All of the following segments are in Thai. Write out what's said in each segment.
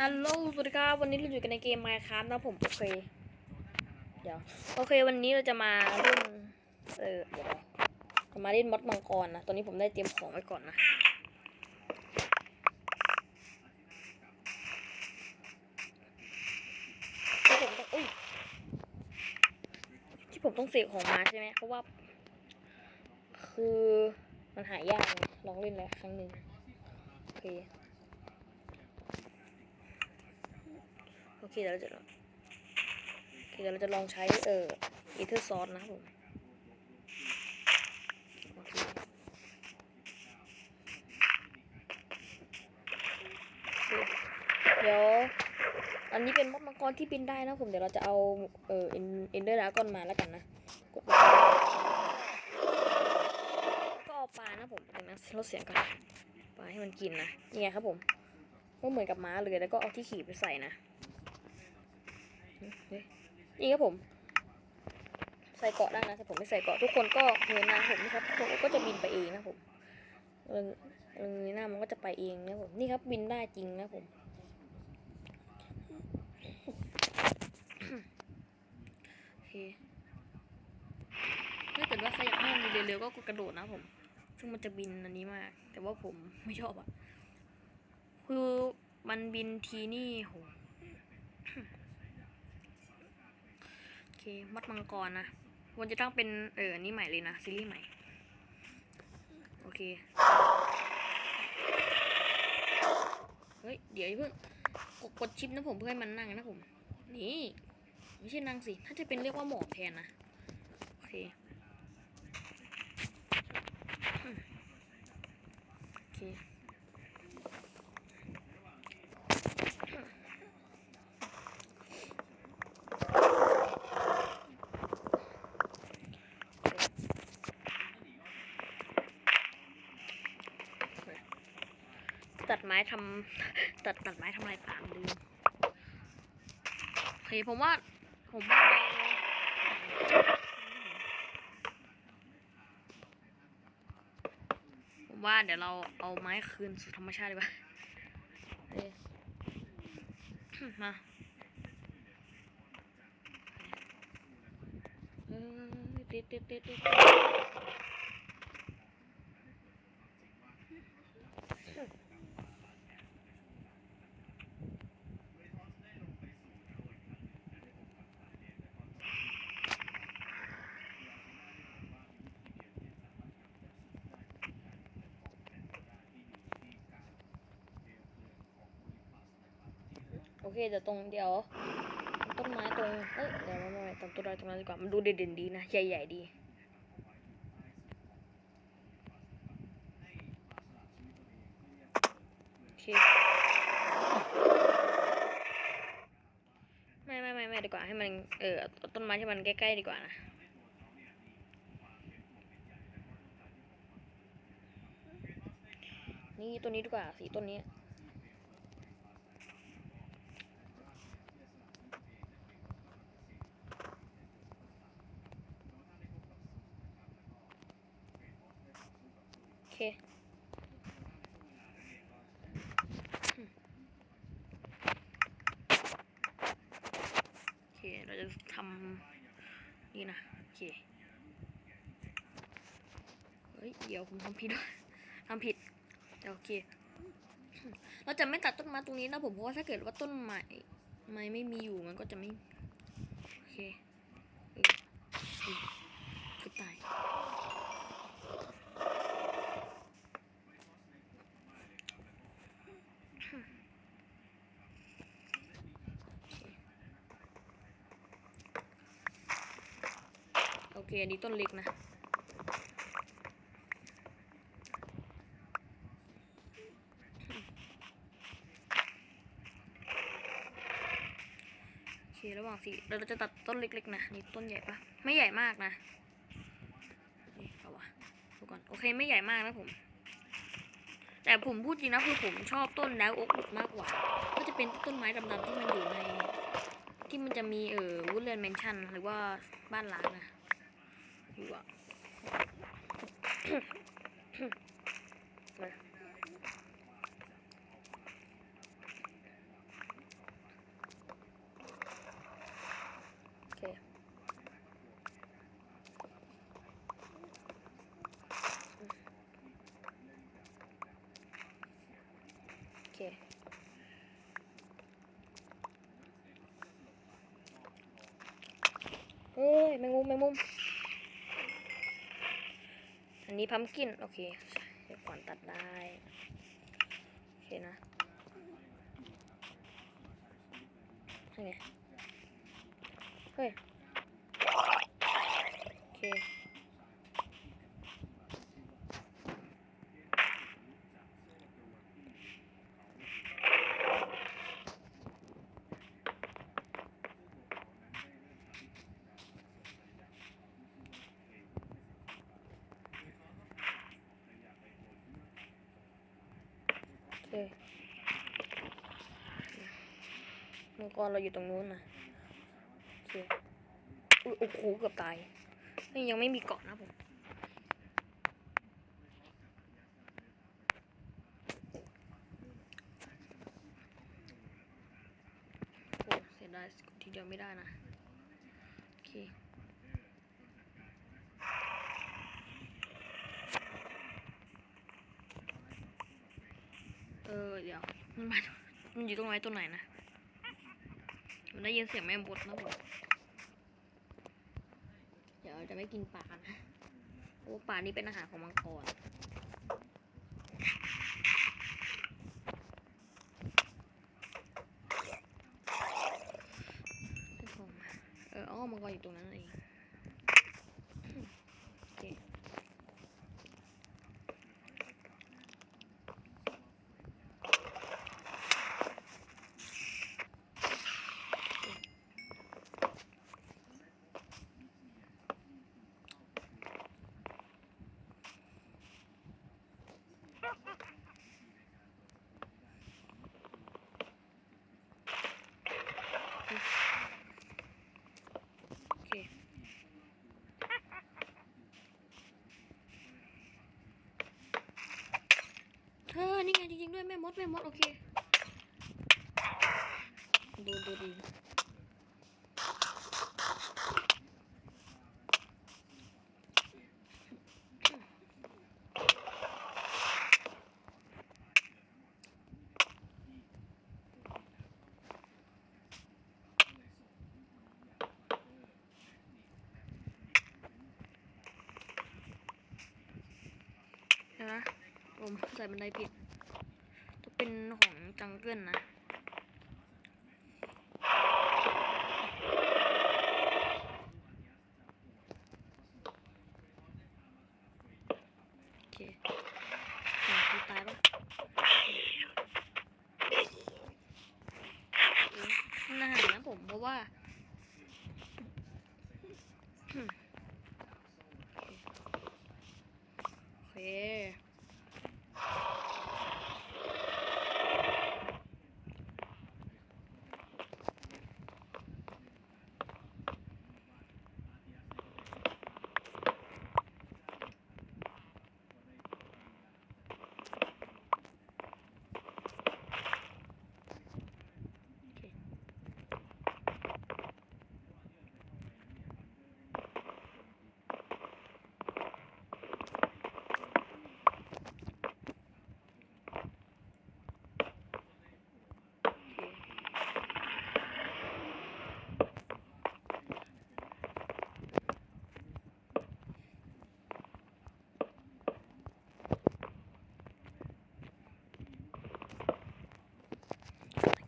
ฮัลโหลสวัสดีครับวันนี้เราอยู่กันในเกม Minecraft นะผมโอเค เดี๋ยวโอเควันนี้เราจะมาเล่นเออเดี๋ยวเรามาเล่นมดมังกรนะตอนนี้ผมได้เตรียมของไว้ก่อนนะที่ผมต้องอุ้ยที่ผมต้องเสกของมาใช่ไหมเพราะว่า คือมันหายากลองเล่นแล้วครั้งหนึ่งโอเค อเคเดี๋ยวเราจะโอเคเดี๋ยวเราจะลองใช้เอ่ออีเทอร์ซอสนะครับผมโอเคเดี๋ยวอันนี้เป็นมดมังกรที่บินได้นะผมเดี๋ยวเราจะเอาเอ่อเอ็นเดอร์ดากอนมาแล้วกันนะกดก็เอาปลานะผมเดี๋ยวนะลดเสียงก่อนปลาให้มันกินนะนี่ไงครับผมก็เหมือนกับม้าเลยแล้วก็เอาที่ขี่ไปใส่นะ นี่ครับผม ใส่เกาะได้นะแต่ผมไม่ใส่เกาะทุกคนก็เงยหน้าผมนะครับทุกคนก็จะบินไปเองนะผมเออเออเงยหน้ามันก็จะไปเองนะผมนี่ครับบินได้จริงนะผมโอเคถ้าเกิดว่าใครอยากให้มันเร็วๆก็กระโดดนะผม ซึ่งมันจะบินอันนี้มาก แต่ว่าผมไม่ชอบอะคือมันบินทีนี่โห เคมัดมังกรนะวันจะต้องเป็นเออนี่ใหม่เลยนะซีรีส์ใหม่ โอเค เฮ้ย เดี๋ยวเพิ่งกดกดชิปนะผมเพื่อให้มันนั่งนะผม นี่ ไม่ใช่นั่งสิ ถ้าจะเป็นเรียกว่าหมอบแทนนะ โอเคอืมโอเค ตัดไม้ ทำตัดตัดไม้ทำลายป่าลืมโอเคผมว่า ผมว่าผมว่าเดี๋ยวเราเอาไม้คืนสู่ธรรมชาติดีกว่าโอเคมาเออติดติดติดติด เคเดี๋ยวตรงเดี๋ยวต้นไม้ตรงเอ้ยเดี๋ยวไม่ไม่ตรงต้นไม้ตรงนั้นดีกว่ามันดูเด่นๆดีนะใหญ่ๆดีโอเคไม่ไม่ไม่ไม่ดีกว่าให้มันเออเอต้นไม้ที่มันใกล้ๆดีกว่านะนี่ตัวนี้ดีกว่าสีต้นนี้ โอเคอืมโอเค เราจะทำนี่นะ โอเค เฮ้ย เดี๋ยวผม ทำผิดด้วยทำผิดแต่โอเค เราจะไม่ตัดต้นไม้ตรงนี้นะผมเพราะว่าถ้าเกิดว่าต้นไม้ไม้ไม่มีอยู่มันก็จะไม่โอเคคือตายโอเค อันนี้ต้นเล็กนะ โอเรางสีเราจะตัดต้นเล็กๆนะนี่ต้นใหญ่ปะไม่ใหญ่มากนะนี่เอาวะดูก่อนโอเคไม่ใหญ่มากนะผม แต่ผมพูดจริงนะคือผมชอบต้นแล้วอกอุดมากกว่า ก็จะเป็นต้นไม้ดำๆที่มันอยู่ใน ที่มันจะมีเอ่อวูดเลนแมนชั่นหรือว่าบ้านล้างนะอยู่อะมา เฮ้ยแม งมุม อันนี้พัมกิน โอเคเดี๋ยวก่อนตัดได้ โอเคนะนี่ไงเฮ้ย โอเค โอเค มังกรเราอยู่ตรงนู้นนะโอเคโอ้โหเกือบตาย นี่ยังไม่มีเกาะนะผมโอ้เสียดายกดทีเดียวไม่ได้นะ โอเคเออเดี๋ยวมันมามันอยู่ตรงไหนตัวไหนนะ มันได้ยินเสียงแม่มดนะผมเดี๋ยวจะไม่กินปลานะโอ้ป่าปลานี่เป็นอาหารของมังกรให้ผมเอออ้อมังกรอยู่ตรงนั้นเองโอเค โอเค เธอ นี่ไงจริงๆ ด้วยแม่มดแม่มดโอเค ดูดูดีนะผมใส่บันไดผิด เป็นของจังเกิลนะ โอเคอะคือตายปะเอ๊ะน่าหานะผมเพราะว่า โอเค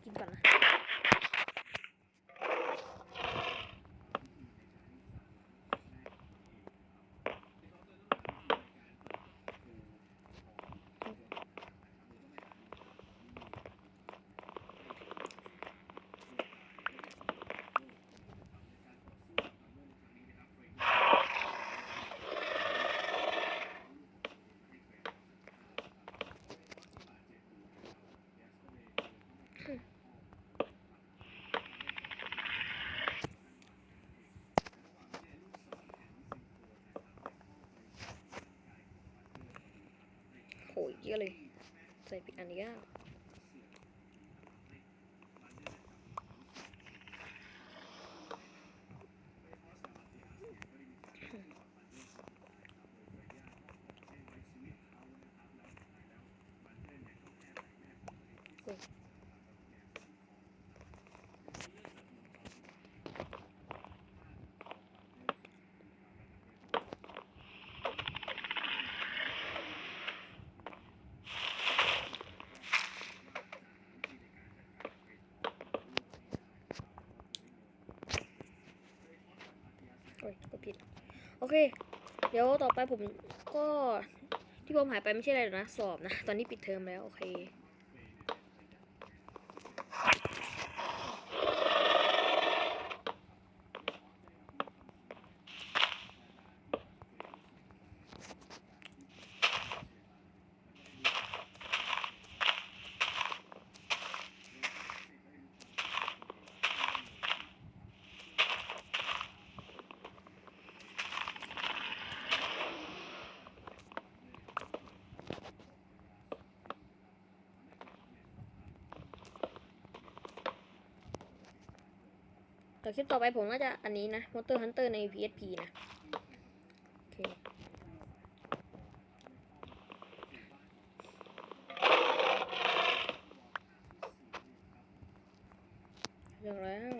กินก่อนนะ โห เยอะเลย ใส่ปิดอันนี้ก็ เค เดี๋ยวต่อไปผมก็ที่ผมหายไปไม่ใช่อะไรหรอกนะ สอบนะ ตอนนี้ปิดเทอมแล้ว โอเค แต่คลิปต่อไปผมก็จะอันนี้นะ Monster Hunter ใน PSP นะ โอเค เรื่องแล้ว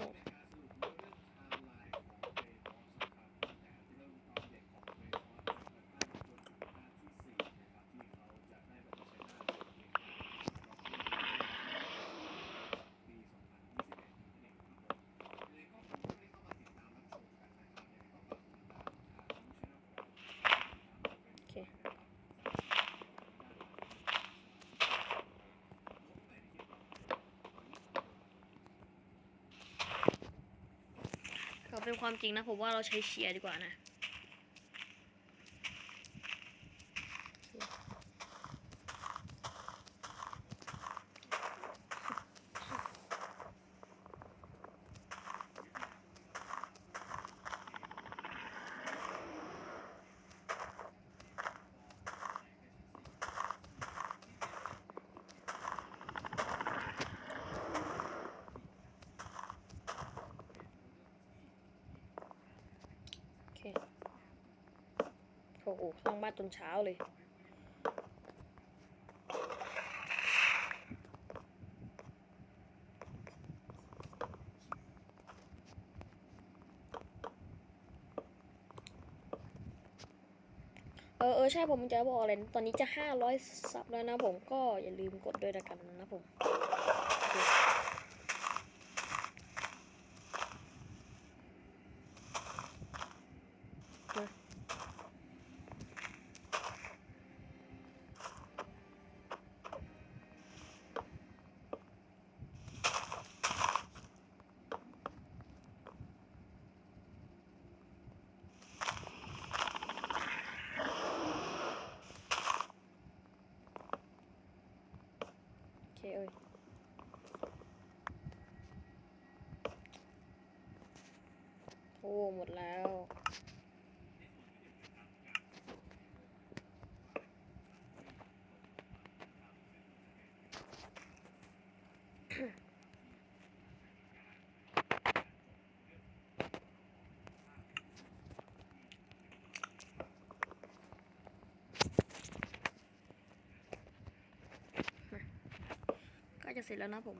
โอเค ก็ เป็นความจริงนะผมว่าเราใช้เชียร์ดีกว่านะ โอเค โอ้โหสร้างบ้าน จนเช้าเลย เออเออใช่ผมจะบอกอะไร ตอนนี้จะห้าร้อยซับแล้วนะผมก็อย่าลืมกดด้วยนะกันนะผมโอเคมาโอเคเอ้ยโอ้ หมดแล้ว ก็จะเสร็จแล้วนะผม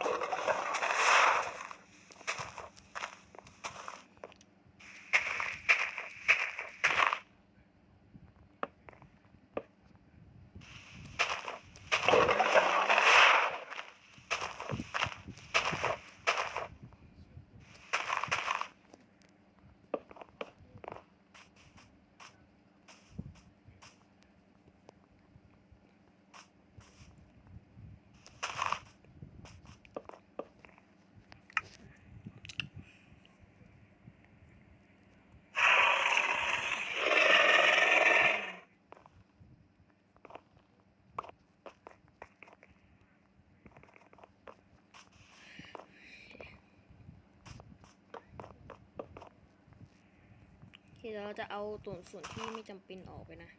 ที่ เราจะเอาส่วนส่วนที่ไม่จำเป็นออกไปนะ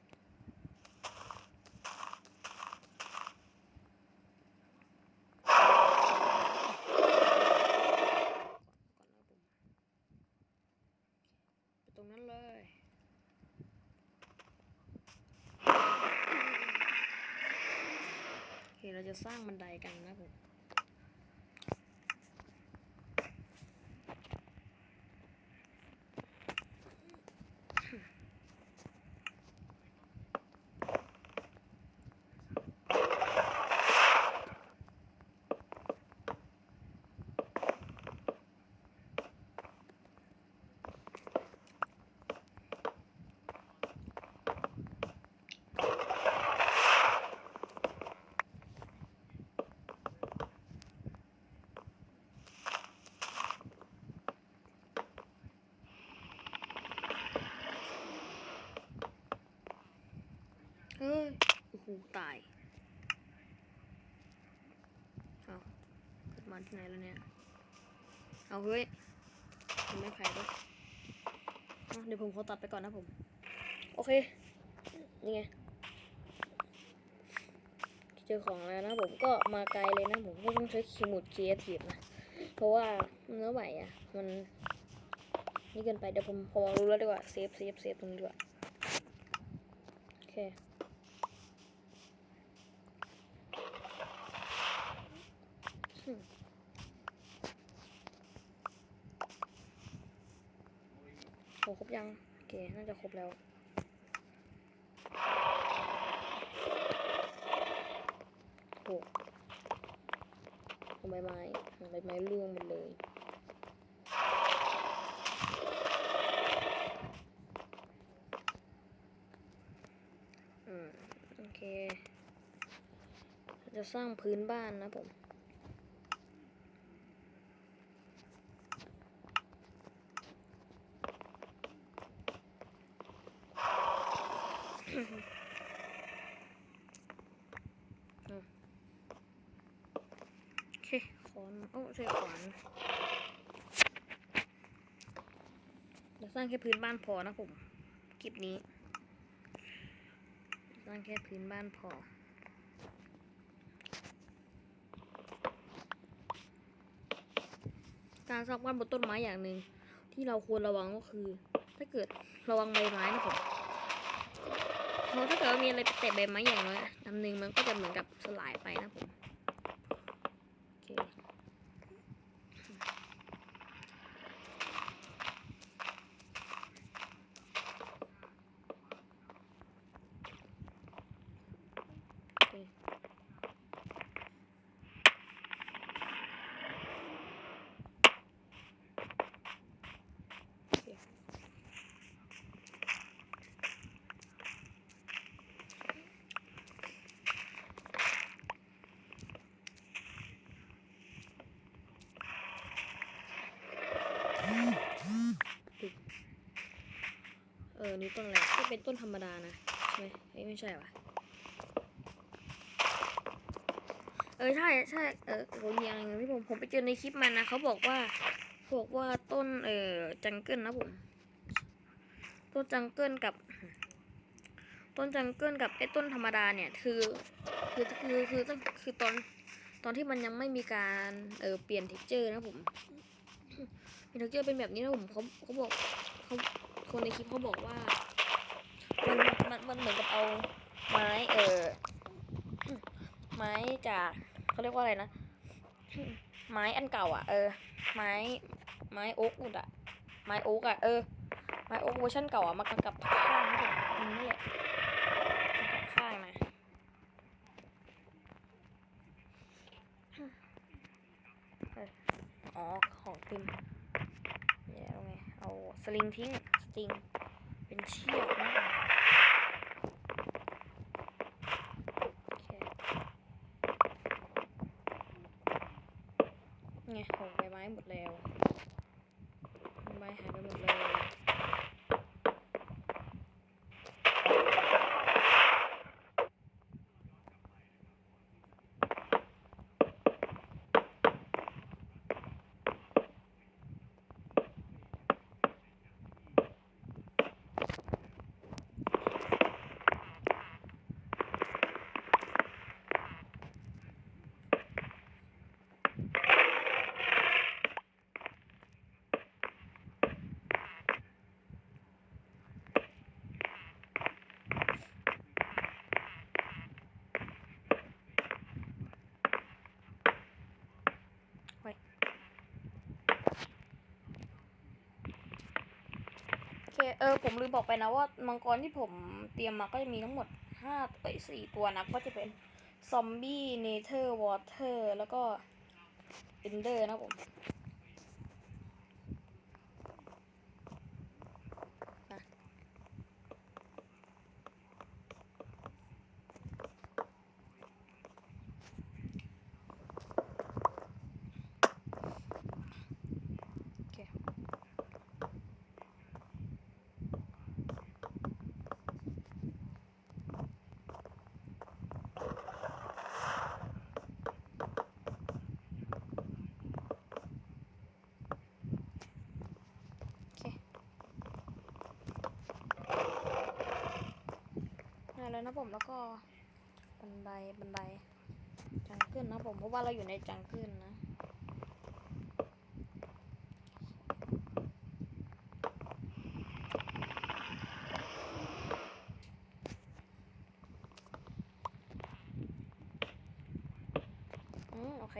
ไปตรงนั้นเลย โอเค เราจะสร้างบันไดกันนะผม โูตายเอามาที่ไหนแล้วเนี่ย เอาเฮ้ยยังไม่แพ้ด้วยเดี๋ยวผมขอตัดไปก่อนนะผม โอเค นี่ไงเจอของแล้วนะผมก็มาไกลเลยนะผมก็ต้องใช้คีย์มุดครีเอทีฟนะ เพราะว่าเนื้อไหวอะ มัน นี่เกินไปเดี๋ยวผมพอรู้แล้วดีกว่าเซฟเซฟเซฟตรงนี้ดีกว่า โอเค โอ้ครบยัง โอเค น่าจะครบแล้วโอ้โหใบไม้ใบไม้ร่วงหมดเลยอืมโอเค จะสร้างพื้นบ้านนะผม โอเคขอนโอ้ ใช่ขวานเดี๋ยวสร้างแค่พื้นบ้านพอนะผมคลิปนี้ สร้างแค่พื้นบ้านพอการสร้างบ้านบนต้นไม้อย่างหนึ่งที่เราควรระวังก็คือ ถ้าเกิดระวังใบไม้นะผมเพราะถ้าเกิดมีอะไรไปแตะใบไม้อย่างน้อยอันหนึ่งมันก็จะเหมือนกับสลายไปนะผมโอเคโอเคโอเค นี่ต้นอะไรก็เป็นต้นธรรมดานะใช่ไหมเอ้ไม่ใช่ว่ะเออใช่ใช่เออผมอย่างหนึงที่ผมผมไปเจอในคลิปมันนะเขาบอกว่าบอกว่าต้นเออจังเกิลนะผมต้นจังเกิลกับ ต้นจังเกิลกับไอ้ต้นธรรมดาเนี่ยคือคือคือคือคือคือตอนตอนที่มันยังไม่มีการเออเปลี่ยนเท็กเจอร์นะผมเท็กเจอร์เป็นแบบนี้นะผมเขาเขาบอกเขา คนในคลิปเขาบอกว่า มันมันมันเหมือนกับเอาไม้เออไม้จากเขาเรียกว่าอะไรนะไม้อันเก่า อะ เออ ไม้ไม้โอ๊กอุดอะ ไม้โอ๊กอะเออไม้โอ๊กเวอร์ชันเก่าอะมากำกับข้างนี่อืมนี่แหละกำกับข้างนะเอออ๋อของติมเนี่ยเอาไงเอาสลิงทิ้ง ริงเป็นเชือกนะโอเคไงโหใบไม้หมดแล้วใบไม้หายไปหมดเลย โอ เออผมลืมบอกไปนะว่ามังกรที่ผมเตรียมมาก็จะมีทั้งหมดห้าเอ้ยสี่ตัวนะก็จะเป็นซอมบี้เนเธอร์วอเตอร์แล้วก็เอนเดอร์นะผม นะโอเค โแล้วนะผมแล้วก็บันไดบันไดจังเกิลนะผมเพราะว่าเราอยู่ในจังเกิลนะอืมโอเค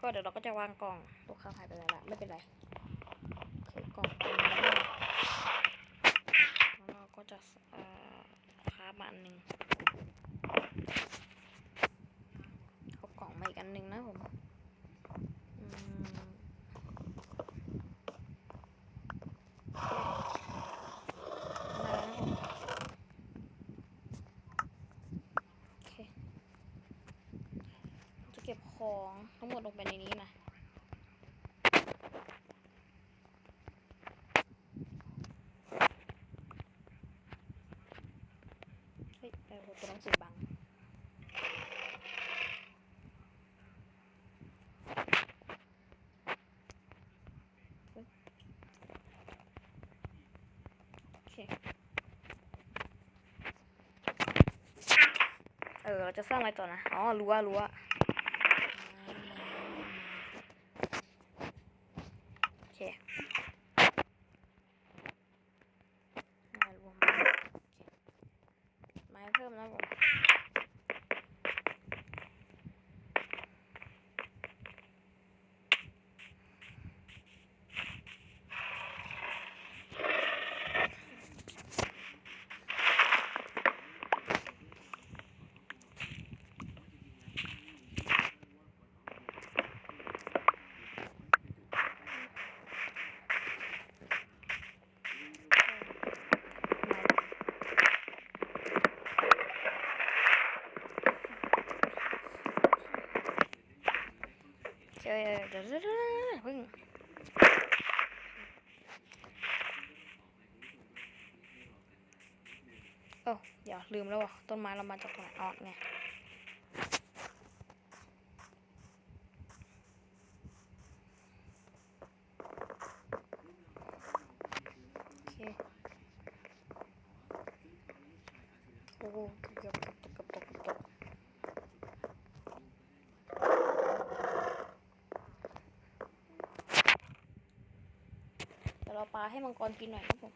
ก็เดี๋ยวเราก็จะวางกล่องลูกค้าหายไปไหนละไม่เป็นไรโอเคกล่องตรงนี้แล้วเราก็จะเอ่อ ค้าบมาอันหนึ่งเอากล่องมาอีกอันหนึ่งนะผมอืมได้แล้วนะผมโอเค จะเก็บของทั้งหมดลงไปในนี้นะ เฮ้ยแต่ตัวหนังสือบังเออ เราจะสร้างอะไรต่อนะ อ๋อ รั้วรั้วโอเคไม้รวมโอเคไม้เพิ่มนะผม เอ้ยวเดี๋ยวพึ่งโอ้เดี๋ยวลืมแล้วว่ะต้นไม้เรามาจากตรงไหนอ๋อไงโอเคโอ้โหเกือบเกือบตกเกือบตกเกือบตก เดี๋ยวเราปลาให้มังกรกินหน่อยนะผม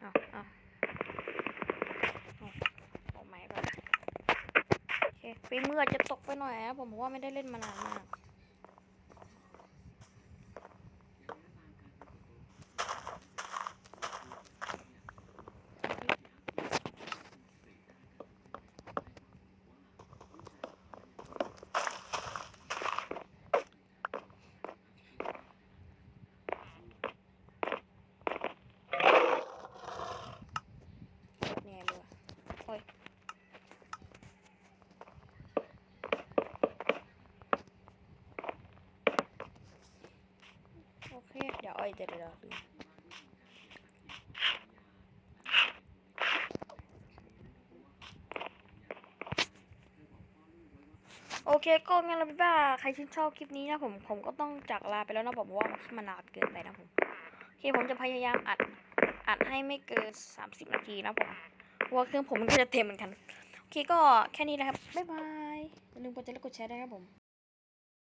เอาเอาเอาเอาไม้ไปละโอเค ฝีมืออาจจะตกไปหน่อยนะผมเพราะว่าไม่ได้เล่นมานานมาก เนี่ยเลยโอ้ยโอเค เดี๋ยวเอ้ยเดี๋ยวเดี๋ยวเดี๋ยวลืมโอเคก็งั้นเราพี่บ้าใครชื่นชอบคลิปนี้นะผมผมก็ต้องจากลาไปแล้วนะผมว่ามันนานเกินไปนะผมโอเคผมจะพยายามอัดอัดให้ไม่เกิน 30 นาทีนะผมว่าเครื่องผมมันก็จะเต็มเหมือนกัน โอเคก็แค่นี้นะครับ บ๊ายบายอย่าลืมกดไลค์กดแชร์ด้วยครับผม